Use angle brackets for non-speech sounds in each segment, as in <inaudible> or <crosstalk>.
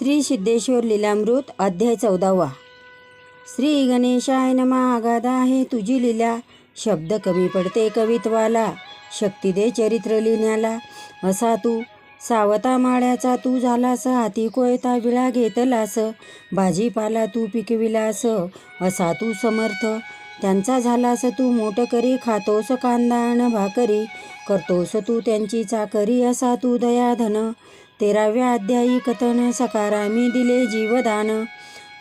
श्री सिद्धेश्वर लीलामृत अध्याय चौदावा. श्री गणेशाय नमा आगाध आहे तुझी लीला. शब्द कमी पडते कवित्वाला. शक्ती दे चरित्र लिहिण्याला. असा तू सावता माळ्याचा तू झालास. हाती कोयता विळा घेतलास. भाजीपाला तू पिकविलास. असा तू समर्थ. त्यांचा झालास तू मोठ करी. खातोस कांदा अन भाकरी. करतोस तू त्यांची चाकरी. असा तू दयाधन. तेराव्या अध्यायी कथन सकारामी दिले जीवदान.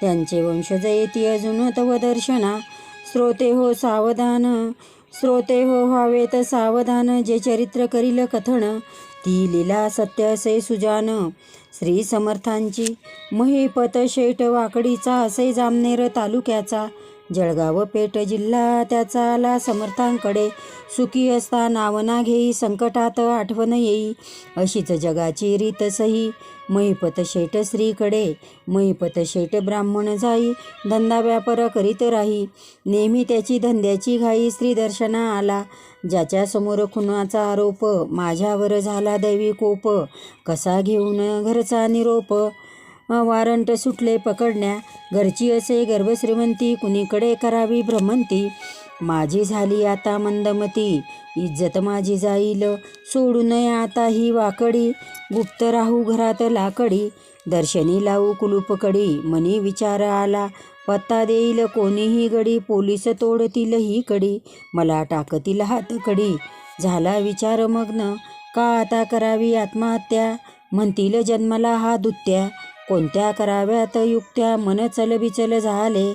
त्यांचे वंशज येती अजून तव दर्शना स्रोते हो सावधान. स्रोते हो व्हावेत सावधान. जे चरित्र करील कथन ती लीला सत्य असे सुजान. श्री समर्थांची महिपत शेट वाकडीचा असे जामनेर तालुक्याचा. जळगाव पेठ जिल्हा त्याचा आला समर्थांकडे. सुखी असता नावना घेई संकटात आठवण येई. अशीच जगाची रीत सही. महिपत शेठ श्रीकडे. महिपत शेठ ब्राह्मण जाई. धंदा व्यापार करीत राही. नेहमी त्याची धंद्याची घाई श्रीदर्शना आला ज्याच्या समोर खुनाचा आरोप माझ्यावर झाला दैवी कोप. कसा घेऊन घरचा निरोप? वारंट सुटले पकडण्या. घरची असे गर्भश्रीमंती कुणीकडे करावी भ्रमंती माझी झाली आता मंदमती. इज्जत माझी जाईल सोडू नये आता ही वाकडी. गुप्त राहू घरात लाकडी. दर्शनी लावू कुलूपकडी. मनी विचार आला पत्ता देईल कोणीही गडी. पोलीस तोडतील ही कडी. मला टाकतील हातकडी झाला विचार मग्न. का आता करावी आत्महत्या? म्हणतील जन्मला हा दुत्या. कोणत्या कराव्यात युक्त्या? मन चलबिचल झाले.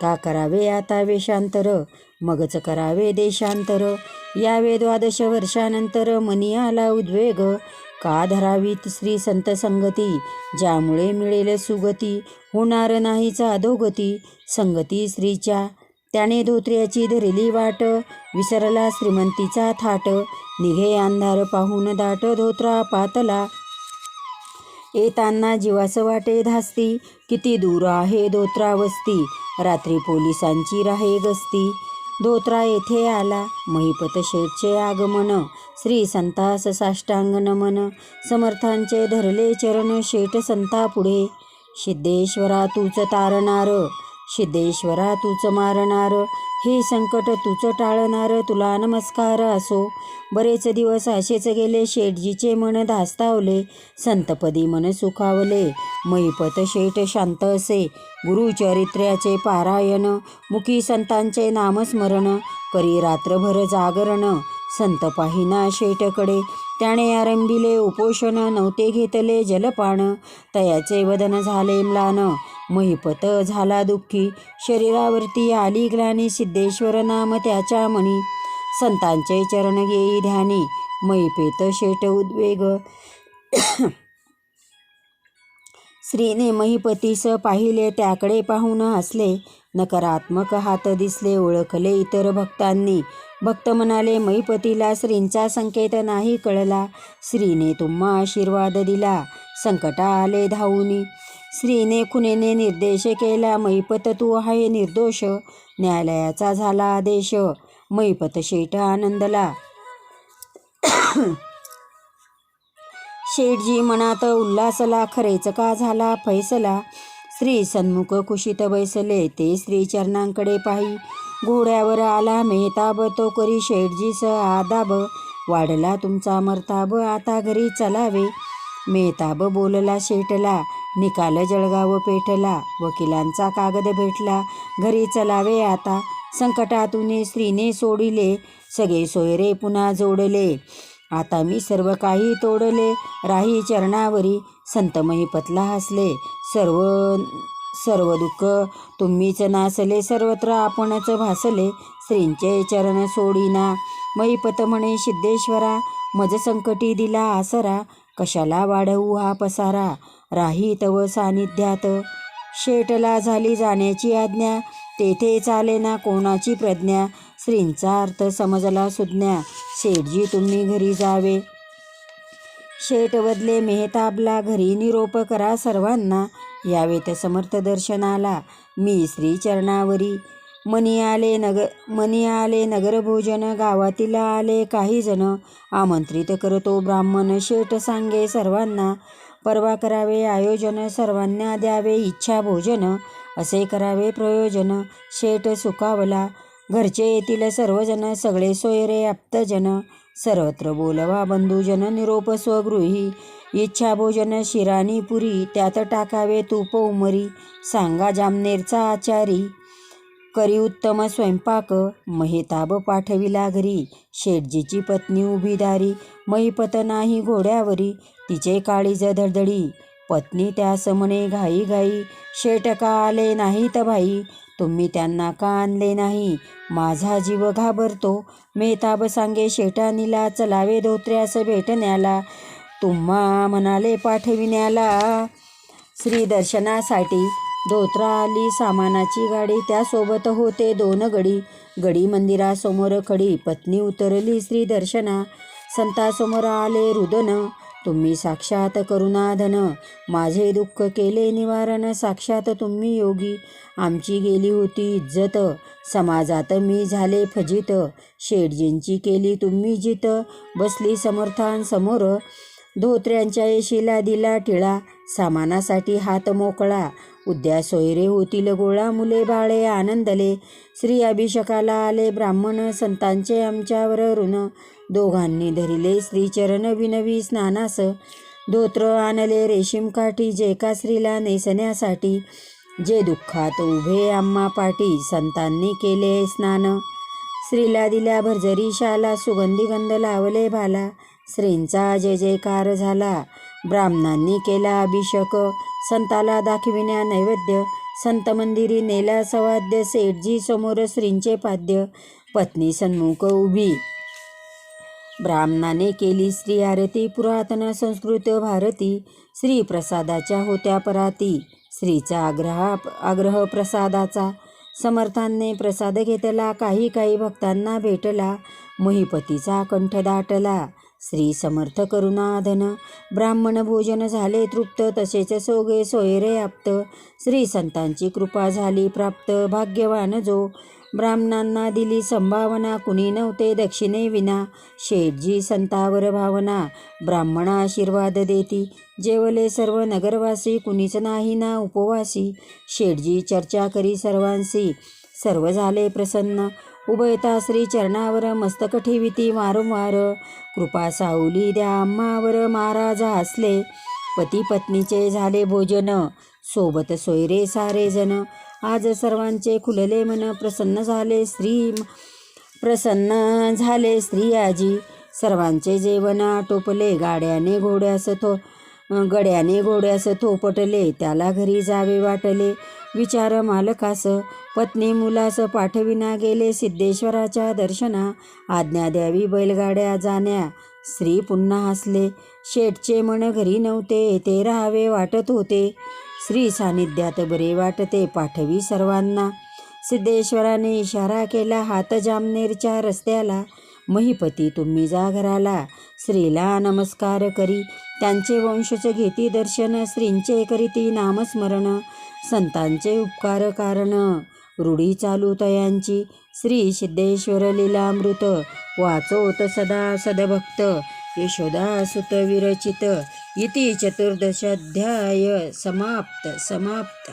का करावे आता वेशांतर मगच करावे देशांतर. यावे द्वादश वर्षानंतर मनी आला उद्वेग. का धरावीत श्री संत संगती? ज्यामुळे मिळेल सुगती. होणार नाहीच अधोगती संगती श्रीच्या त्याने धोत्र्याची धरली वाट. विसरला श्रीमंतीचा थाट. निघे अंधार पाहून दाट धोत्रा पातला. येताना जीवास वाटे धास्ती किती दूर आहे धोत्रा वस्ती रात्री पोलिसांची राहे गस्ती. धोत्रा येथे आला. महिपत शेठचे आगमन. श्री संतास साष्टांग नमन समर्थांचे धरले चरण शेठ संता पुढे सिद्धेश्वरा तूच तारणार. सिद्धेश्वरा तूच मारणार हे संकट तूच टाळणार तुला नमस्कार असो. बरेच दिवस असेच गेले शेठजीचे मन धास्तावले संतपदी मन सुखावले. मैपत शेठ शांत असे गुरुचरित्र्याचे पारायण मुखी संतांचे नामस्मरण करी रात्रभर जागरण. संत पाहिना शेठकडे त्याने आरंभिले उपोषण नव्हते घेतले जलपान. तयाचे वदन झाले म्लान महिपत झाला दुःखी. शरीरावरती आली ग्लानी सिद्धेश्वर नाम त्याच्या मणी संतांचे चरण घेई ध्यानी. मैपेत शेट उद्वेग. श्रीने महिपतीस पाहिले त्याकडे पाहून हसले. नकारात्मक हात दिसले ओळखले इतर भक्तांनी. भक्त म्हणाले महिपतीला श्रींचा संकेत नाही कळला. श्रीने तुम्हा आशीर्वाद दिला. संकटा आले धावूनी. स्त्रीने खुनेने निर्देश केला मैपत तू आहे निर्दोष. न्यायालयाचा झाला आदेश. मैपत शेठ आनंदला. <coughs> शेठजी मनात उल्हासला खरेच का झाला फैसला? श्री सन्मुख कुशीत बैसले ते स्त्री चरणांकडे पाही घोड्यावर आला मेहताब तो करी शेठजीस आदाब. वाढला तुमचा मर्ताब आता घरी चलावे. मेहताब बोलला शेठला निकाल जळगाव पेटला. वकिलांचा कागद भेटला. घरी चलावे आता. संकटातून स्त्रीने सोडिले. सगळे सोयरे पुन्हा जोडले. आता मी सर्व काही तोडले. राही चरणावरी संत महिपतला हसले. सर्व सर्व दुःख तुम्हीच नासले. सर्वत्र आपणच भासले. स्त्रींचे चरण सोडीना. महिपत म्हणे सिद्धेश्वरा मज संकटी दिला आसरा. कशाला वाढवू हा पसारा? राही तव सानिध्यात. शेटला झाली जाण्याची आज्ञा. तेथे चाले ना कोणाची प्रज्ञा? श्रींचा अर्थ समजला सुज्ञा. शेठजी तुम्ही घरी जावे. शेठ बदले मेहताबला घरी निरोप करा सर्वांना. यावेत समर्थ दर्शनाला. मी श्रीचरणावरी. मनी आले नगर मनी आले नगरभोजन गावातील आले काही जण. आमंत्रित करतो ब्राह्मण शेठ सांगे सर्वांना. परवा करावे आयोजन सर्वांना द्यावे इच्छा भोजन. असे करावे प्रयोजन. शेठ सुखावला. घरचे येतील सर्वजण सगळे सोयरे आप्तजन. सर्वत्र बोलवा बंधुजन निरोप स्वगृही. इच्छा भोजन शिराणी पुरी. त्यात टाकावे तूप उमरी. सांगा जामनेरचा आचारी. करी उत्तम स्वयंपाक महिताब पाठविला घरी. शेटजीची पत्नी उभी दारी महिपत नाही घोड्यावरी तिचे काळीज धडधडी. पत्नी त्यास म्हणे घाई घाई शेट का आले नाहीत भाई? तुम्ही त्यांना का आणले नाही? माझा जीव घाबरतो. मेहताब सांगे शेटानीला चलावे धोत्र्यास भेटण्याला. तुम्हा म्हणाले पाठविण्याला. श्रीदर्शनासाठी धोत्रा आली सामानाची गाडी त्यासोबत होते दोन गडी. गडी मंदिरासमोर खडी. पत्नी उतरली श्री दर्शना संतासमोर आले रुदन. तुम्ही साक्षात करुणाधन. माझे दुःख केले निवारण. साक्षात तुम्ही योगी. आमची गेली होती इज्जत. समाजात मी झाले फजित. शेठजींची केली तुम्ही जित. बसली समर्थांसमोर. धोत्र्यांच्या येशीला दिला टिळा. सामानासाठी हात मोकळा. उद्या सोयरे होतील गोळा मुले बाळे आनंदले. श्री अभिषेकाला आले ब्राह्मण संतांचे आमच्यावर ऋण. दोघांनी धरिले श्रीचरण विनवी स्नानास. धोत्र आणले रेशीम काठी जेका स्त्रीला नेसण्यासाठी. जे दुःखात उभे आम्हा पाठी संतांनी केले स्नान. स्त्रीला दिल्या भरजरी शाला सुगंधी गंध लावले भाला. श्रींचा जय जयकार झाला. ब्राह्मणांनी केला अभिषेक. संताला दाखविण्या नैवेद्य. संत मंदिरी नेला सवाद्य. सेठजी समोर श्रींचे पाद्य. पत्नी सन्मुख उभी. ब्राह्मणाने केली स्त्री आरती. पुरातन संस्कृत भारती. श्री प्रसादाच्या होत्या पराती. स्त्रीचा आग्रह आग्रह प्रसादाचा. समर्थांनी प्रसाद घेतला. काही काही भक्तांना भेटला. महिपतीचा कंठ दाटला. श्री समर्थ करुणाधन ब्राह्मण भोजन झाले तृप्त तसेच सोगे सोयरे आप्त. श्री संतांची कृपा झाली प्राप्त भाग्यवान जो. ब्राह्मणांना दिली संभावना कुणी नव्हते दक्षिणे विना. शेठजी संतावर भावना ब्राह्मण आशीर्वाद देती. जेवले सर्व नगरवासी कुणीच नाही ना उपवासी. शेठजी चर्चा करी सर्वांशी सर्व झाले प्रसन्न. उभयता श्री चरणावर मस्तक ठेविती वारंवार. कृपा साऊली द्या आम्हावर महाराज हसले पती पत्नीचे झाले भोजन सोबत सोयरे सारे जन आज सर्वांचे खुलले मन प्रसन्न झाले स्त्री प्रसन्न झाले स्त्री आजी. सर्वांचे जेवण आटोपले गाड्याने घोड्यास थो गड्याने घोड्यास थोपटले. त्याला घरी जावे वाटले. विचार मालकास. पत्नी मुलास पाठविना गेले सिद्धेश्वराच्या दर्शना. आज्ञा द्यावी बैलगाड्या जाण्या. स्त्री पुन्हा हसले. शेठचे मन घरी नव्हते ते राहावे वाटत होते. श्री सानिध्यात बरे वाटते पाठवी सर्वांना. सिद्धेश्वराने इशारा केला हात जामनेरच्या रस्त्याला. महिपती तुम्ही जा घराला. स्त्रीला नमस्कार करी. त्यांचे वंशच घेती दर्शन. श्रींचे करीती नामस्मरण. संतांचे उपकार कारण. रूढी चालू तयांची श्री सिद्धेश्वर लीलामृत. वाचोत सदा सदभक्त. यशोदा सुत विरचित. इति चतुर्दशाध्याय समाप्त समाप्त.